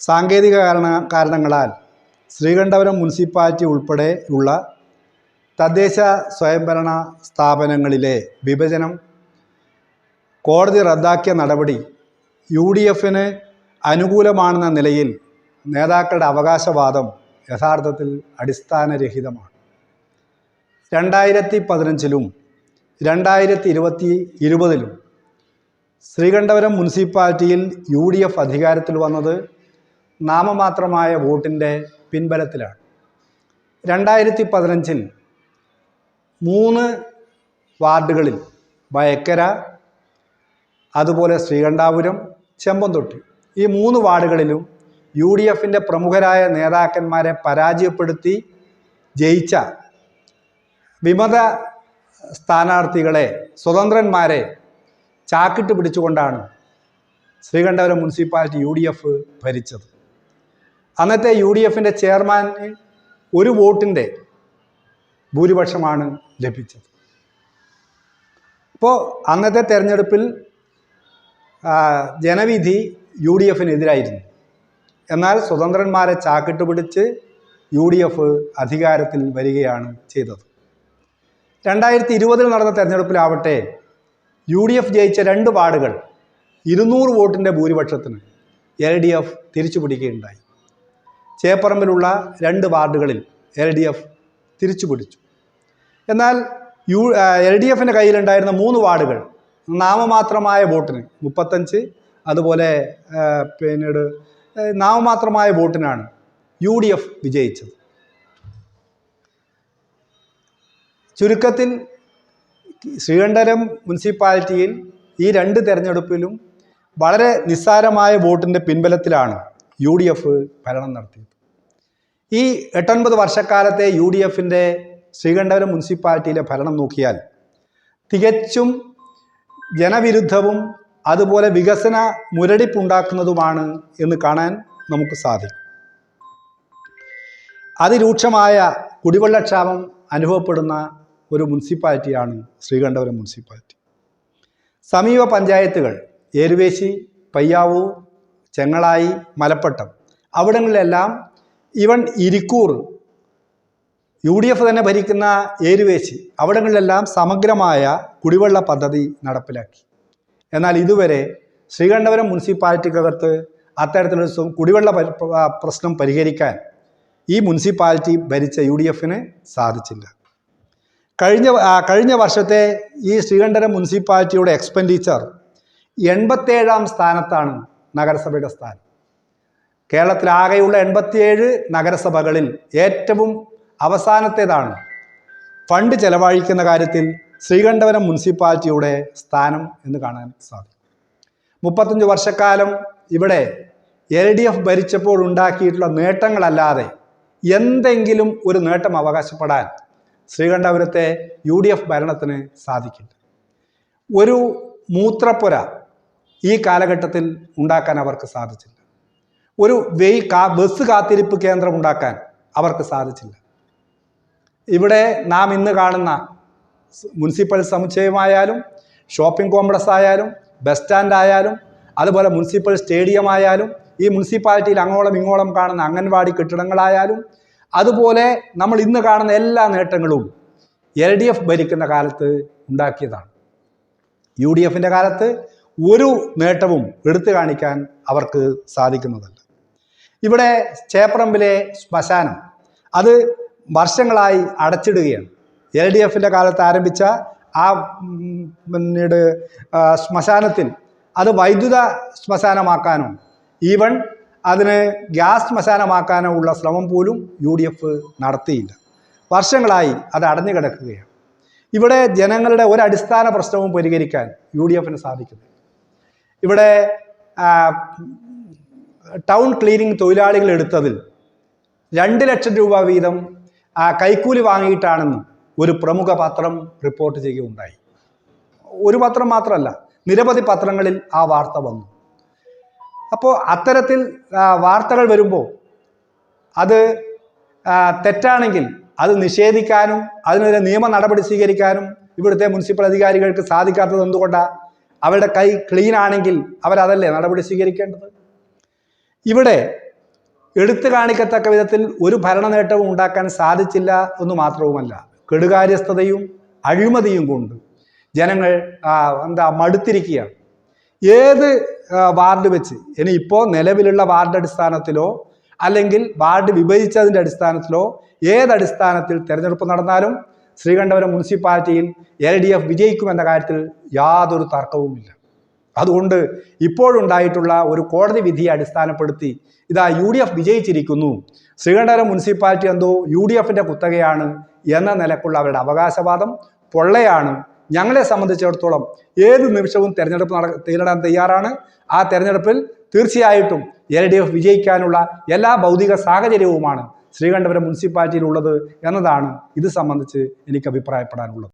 സാങ്കേതിക കാരണ കാരണങ്ങളാൽ ശ്രീകണ്ഠപുരം മുനിസിപ്പാലിറ്റി ഉൾപ്പെടെയുള്ള തദ്ദേശ സ്വയംഭരണ സ്ഥാപനങ്ങളിലെ വിഭജനം കോടതി റദ്ദാക്കിയ നടപടി യു ഡി എഫിന് അനുകൂലമാണെന്ന നിലയിൽ നേതാക്കളുടെ അവകാശവാദം യഥാർത്ഥത്തിൽ അടിസ്ഥാനരഹിതമാണ്. രണ്ടായിരത്തി പതിനഞ്ചിലും രണ്ടായിരത്തി ഇരുപത്തി ഇരുപതിലും ശ്രീകണ്ഠപുരം മുനിസിപ്പാലിറ്റിയിൽ യു ഡി എഫ് അധികാരത്തിൽ വന്നത് നാമമാത്രമായ വോട്ടിന്റെ പിൻബലത്തിലാണ്. രണ്ടായിരത്തി പതിനഞ്ചിൽ മൂന്ന് വാർഡുകളിൽ വയക്കര അതുപോലെ ശ്രീകണ്ഠാപുരം ചെമ്പന്തൊട്ടി. ഈ മൂന്ന് വാർഡുകളിലും യു ഡി എഫിന്റെ പ്രമുഖരായ നേതാക്കന്മാരെ പരാജയപ്പെടുത്തി ജയിച്ച വിമത സ്ഥാനാർത്ഥികളെ സ്വതന്ത്രന്മാരെ ചാക്കിട്ട് പിടിച്ചുകൊണ്ടാണ് Sreekandapuram municipality U D F ഭരിച്ചത്. അന്നത്തെ യു ഡി എഫിന്റെ ചെയർമാന് ഒരു വോട്ടിന്റെ ഭൂരിപക്ഷമാണ് ലഭിച്ചത്. അപ്പോൾ അന്നത്തെ തെരഞ്ഞെടുപ്പിൽ ജനവിധി യു ഡി എഫിനെതിരായിരുന്നു എന്നാൽ സ്വതന്ത്രന്മാരെ ചാക്കിട്ട് പിടിച്ച് യു ഡി എഫ് അധികാരത്തിൽ വരികയാണ് ചെയ്തത്. രണ്ടായിരത്തി ഇരുപതിൽ നടന്ന തെരഞ്ഞെടുപ്പിലാവട്ടെ യു ഡി എഫ് ജയിച്ച രണ്ട് വാർഡുകൾ ഇരുന്നൂറ് വോട്ടിന്റെ ഭൂരിപക്ഷത്തിന് എൽ ഡി എഫ് തിരിച്ചു പിടിക്കുകയുണ്ടായി ചേപ്പറമ്പിലുള്ള രണ്ട് വാർഡുകളിൽ എൽ ഡി എഫ് തിരിച്ചു പിടിച്ചു. എന്നാൽ യു എൽ ഡി എഫിന്റെ കയ്യിലുണ്ടായിരുന്ന മൂന്ന് വാർഡുകൾ നാമമാത്രമായ വോട്ടിന് മുപ്പത്തഞ്ച് അതുപോലെ പിന്നീട് നാമമാത്രമായ വോട്ടിനാണ് യു ഡി എഫ് വിജയിച്ചത്. ചുരുക്കത്തിൽ ശ്രീകണ്ഠരം മുനിസിപ്പാലിറ്റിയിൽ ഈ രണ്ട് തെരഞ്ഞെടുപ്പിലും വളരെ നിസ്സാരമായ വോട്ടിന്റെ പിൻബലത്തിലാണ് യു ഡി എഫ് ഭരണം നടത്തിയത്. ഈ എട്ടൊൻപത് വർഷക്കാലത്തെ യു ഡി എഫിന്റെ ശ്രീകണ്ഠപുരം മുനിസിപ്പാലിറ്റിയിലെ ഭരണം നോക്കിയാൽ തികച്ചും ജനവിരുദ്ധവും അതുപോലെ വികസന മുരടിപ്പുണ്ടാക്കുന്നതുമാണ് എന്ന് കാണാൻ നമുക്ക് സാധിക്കും. അതിരൂക്ഷമായ കുടിവെള്ളക്ഷാമം അനുഭവപ്പെടുന്ന ഒരു മുനിസിപ്പാലിറ്റിയാണ് ശ്രീകണ്ഠപുരം മുനിസിപ്പാലിറ്റി. സമീപ പഞ്ചായത്തുകൾ ഏരുവേശി പയ്യാവൂർ ചെങ്ങളായി മലപ്പട്ടം അവിടങ്ങളിലെല്ലാം ഇവൻ ഇരിക്കൂർ. യു ഡി എഫ് തന്നെ ഭരിക്കുന്ന ഏരുവേശി അവിടങ്ങളിലെല്ലാം സമഗ്രമായ കുടിവെള്ള പദ്ധതി നടപ്പിലാക്കി. എന്നാൽ ഇതുവരെ ശ്രീകണ്ഠപുരം മുനിസിപ്പാലിറ്റിക്കകത്ത് അത്തരത്തിലൊരു കുടിവെള്ള പ്രശ്നം പരിഹരിക്കാൻ ഈ മുനിസിപ്പാലിറ്റി ഭരിച്ച യു ഡി എഫിന് സാധിച്ചില്ല. കഴിഞ്ഞ കഴിഞ്ഞ വർഷത്തെ ഈ ശ്രീകണ്ഠപുരം മുനിസിപ്പാലിറ്റിയുടെ എക്സ്പെൻഡിച്ചർ എൺപത്തേഴാം സ്ഥാനത്താണ് നഗരസഭയുടെ സ്ഥാനം. കേരളത്തിലാകെയുള്ള എൺപത്തിയേഴ് നഗരസഭകളിൽ ഏറ്റവും അവസാനത്തേതാണ്. ഫണ്ട് ചെലവഴിക്കുന്ന കാര്യത്തിൽ ശ്രീകണ്ഠപുരം മുനിസിപ്പാലിറ്റിയുടെ സ്ഥാനം എന്ന് കാണാൻ സാധിക്കും. മുപ്പത്തഞ്ച് വർഷക്കാലം ഇവിടെ എൽ ഡി എഫ് ഭരിച്ചപ്പോൾ ഉണ്ടാക്കിയിട്ടുള്ള നേട്ടങ്ങളല്ലാതെ എന്തെങ്കിലും ഒരു നേട്ടം അവകാശപ്പെടാൻ ശ്രീകണ്ഠപുരത്തെ യു ഡി എഫ് ഭരണത്തിന് സാധിക്കില്ല. ഒരു മൂത്രപ്പുര ഈ കാലഘട്ടത്തിൽ ഉണ്ടാക്കാൻ അവർക്ക് സാധിച്ചില്ല. ഒരു വെയ് കാ ബസ് കാത്തിരിപ്പ് കേന്ദ്രം ഉണ്ടാക്കാൻ അവർക്ക് സാധിച്ചില്ല. ഇവിടെ നാം ഇന്ന് കാണുന്ന മുനിസിപ്പൽ സമുച്ചയമായാലും ഷോപ്പിംഗ് കോംപ്ലക്സ് ആയാലും ബസ് സ്റ്റാൻഡ് ആയാലും അതുപോലെ മുനിസിപ്പൽ സ്റ്റേഡിയം ആയാലും ഈ മുനിസിപ്പാലിറ്റിയിൽ അങ്ങോളം ഇങ്ങോളം കാണുന്ന അംഗൻവാടി കെട്ടിടങ്ങളായാലും അതുപോലെ നമ്മൾ ഇന്ന് കാണുന്ന എല്ലാ നേട്ടങ്ങളും എൽ ഡി എഫ് ഭരിക്കുന്ന കാലത്ത് ഉണ്ടാക്കിയതാണ്. യു ഡി എഫിന്റെ കാലത്ത് ഒരു നേട്ടവും എടുത്തു കാണിക്കാൻ അവർക്ക് സാധിക്കുന്നതല്ല. ഇവിടെ ചേപ്രമ്പിലെ ശ്മശാനം. അത് വർഷങ്ങളായി അടച്ചിടുകയാണ്. എൽ ഡി എഫിന്റെ കാലത്ത് ആരംഭിച്ച ആ പിന്നീട് ശ്മശാനത്തിൽ അത് വൈദ്യുത ശ്മശാനമാക്കാനും ഈവൺ അതിന് ഗ്യാസ് ശ്മശാനമാക്കാനോ ഉള്ള ശ്രമം പോലും യു ഡി എഫ് നടത്തിയില്ല. വർഷങ്ങളായി അത് അടഞ്ഞു കിടക്കുകയാണ്. ഇവിടെ ജനങ്ങളുടെ ഒരു അടിസ്ഥാന പ്രശ്നവും പരിഹരിക്കാൻ യു ഡി എഫിന് സാധിക്കുന്നു ഇവിടെ ടൗൺ ക്ലീനിങ് തൊഴിലാളികൾ എടുത്തതിൽ രണ്ട് ലക്ഷം രൂപ വീതം കൈക്കൂലി വാങ്ങിയിട്ടാണെന്ന് ഒരു പ്രമുഖ പത്രം റിപ്പോർട്ട് ചെയ്യുകയുണ്ടായി. ഒരു പത്രം മാത്രമല്ല നിരവധി പത്രങ്ങളിൽ ആ വാർത്ത വന്നു. അപ്പോൾ അത്തരത്തിൽ വാർത്തകൾ വരുമ്പോൾ അത് തെറ്റാണെങ്കിൽ അത് നിഷേധിക്കാനും അതിനെതിരെ നിയമ നടപടി സ്വീകരിക്കാനും ഇവിടുത്തെ മുനിസിപ്പൽ അധികാരികൾക്ക് സാധിക്കാത്തത് എന്തുകൊണ്ടാണ് അവരുടെ കൈ ക്ലീൻ ആണെങ്കിൽ അവരതല്ലേ നടപടി സ്വീകരിക്കേണ്ടത്? ഇവിടെ എടുത്തു കാണിക്കത്തക്ക വിധത്തിൽ ഒരു ഭരണ നേട്ടവും ഉണ്ടാക്കാൻ സാധിച്ചില്ല എന്ന് മാത്രവുമല്ല. കെടുകാര്യസ്ഥതയും അഴിമതിയും കൊണ്ട് ജനങ്ങൾ എന്താ മടുത്തിരിക്കുകയാണ്. ഏത് വാർഡ് വെച്ച് ഇനി ഇപ്പോൾ നിലവിലുള്ള വാർഡ് അടിസ്ഥാനത്തിലോ അല്ലെങ്കിൽ വാർഡ് വിഭജിച്ചതിന്റെ അടിസ്ഥാനത്തിലോ ഏത് അടിസ്ഥാനത്തിൽ തിരഞ്ഞെടുപ്പ് നടന്നാലും ശ്രീകണ്ഠപുരം മുനിസിപ്പാലിറ്റിയിൽ എൽ ഡി എഫ് വിജയിക്കുമെന്ന കാര്യത്തിൽ യാതൊരു തർക്കവുമില്ല. അതുകൊണ്ട് ഇപ്പോഴുണ്ടായിട്ടുള്ള ഒരു കോടതി വിധിയെ അടിസ്ഥാനപ്പെടുത്തി ഇതാ യു ഡി എഫ് വിജയിച്ചിരിക്കുന്നു. ശ്രീകണ്ഠരം മുനിസിപ്പാലിറ്റി എന്തോ യു ഡി എഫിന്റെ കുത്തകയാണ് എന്ന നിലക്കുള്ള അവരുടെ അവകാശവാദം പൊള്ളയാണ്. ഞങ്ങളെ സംബന്ധിച്ചിടത്തോളം ഏത് നിമിഷവും തെരഞ്ഞെടുപ്പ് നട നേരിടാൻ തയ്യാറാണ്. ആ തെരഞ്ഞെടുപ്പിൽ തീർച്ചയായിട്ടും എൽ ഡി എഫ് വിജയിക്കാനുള്ള എല്ലാ ഭൗതിക സാഹചര്യവുമാണ് ശ്രീകണ്ഠപുരം മുനിസിപ്പാലിറ്റിയിലുള്ളത് എന്നതാണ് ഇത് സംബന്ധിച്ച് എനിക്ക് അഭിപ്രായപ്പെടാനുള്ളത്.